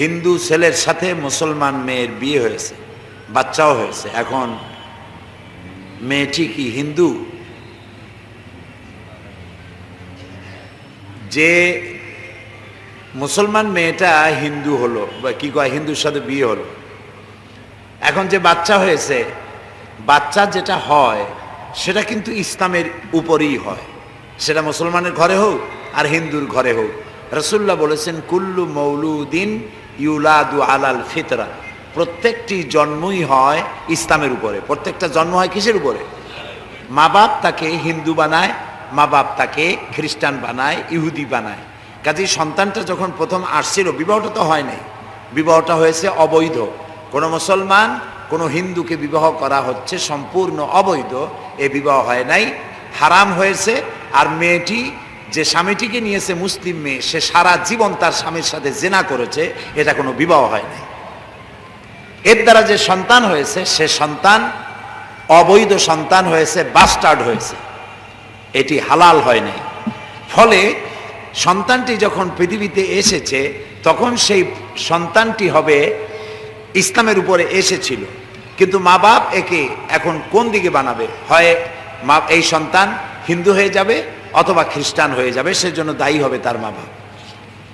হিন্দু ছেলের সাথে মুসলমান মেয়ের বিয়ে হয়েছে, বাচ্চাও হয়েছে। এখন মেয়েটি কি হিন্দু? যে মুসলমান মেয়েটা হিন্দু হলো, বা কি কয়, হিন্দুর সাথে বিয়ে হলো। এখন যে বাচ্চা হয়েছে, বাচ্চা যেটা হয়, সেটা কিন্তু ইসলামের উপরেই হয়। সেটা মুসলমানের ঘরে হোক আর হিন্দুর ঘরে হোক। রসুল্লাহ বলেছেন, কুল্লু মৌলুদ্দিন ইউলাদু আলাল ফিতরা। প্রত্যেকটি জন্মই হয় ইসলামের উপরে। প্রত্যেকটা জন্ম হয় কিসের উপরে? মা বাপ তাকে হিন্দু বানায়, মা বাপ তাকে খ্রিস্টান বানায়, ইহুদি বানায়। কাজেই সন্তানটা যখন প্রথম আসছিল, বিবাহটা তো হয় নাই। বিবাহটা হয়েছে অবৈধ। কোনো মুসলমান, কোনো হিন্দুকে বিবাহ করা হচ্ছে সম্পূর্ণ অবৈধ। এ বিবাহ হয় নাই। হারাম হয়েছে। আর মেয়েটি যে স্বামীটিকে নিয়েছে মুসলিম মেয়ে, সে সারা জীবন তার স্বামীর সাথে জেনা করেছে, এটা কোনো বিবাহ হয় নাই। এর দ্বারা যে সন্তান হয়েছে, সে সন্তান, অবৈধ সন্তান হয়েছে বাস্টার্ড হয়েছে। এটি হালাল হয় নাই। ফলে সন্তানটি যখন পৃথিবীতে এসেছে, তখন সেই সন্তানটি হবে ইসলামের উপরে এসেছিল। কিন্তু মা বাপ একে এখন কোন দিকে বানাবে? হয় মা, এই সন্তান হিন্দু হয়ে যাবে অথবা খ্রিস্টান হয়ে যাবে সেজন্য দায়ী হবে তার মা বাপ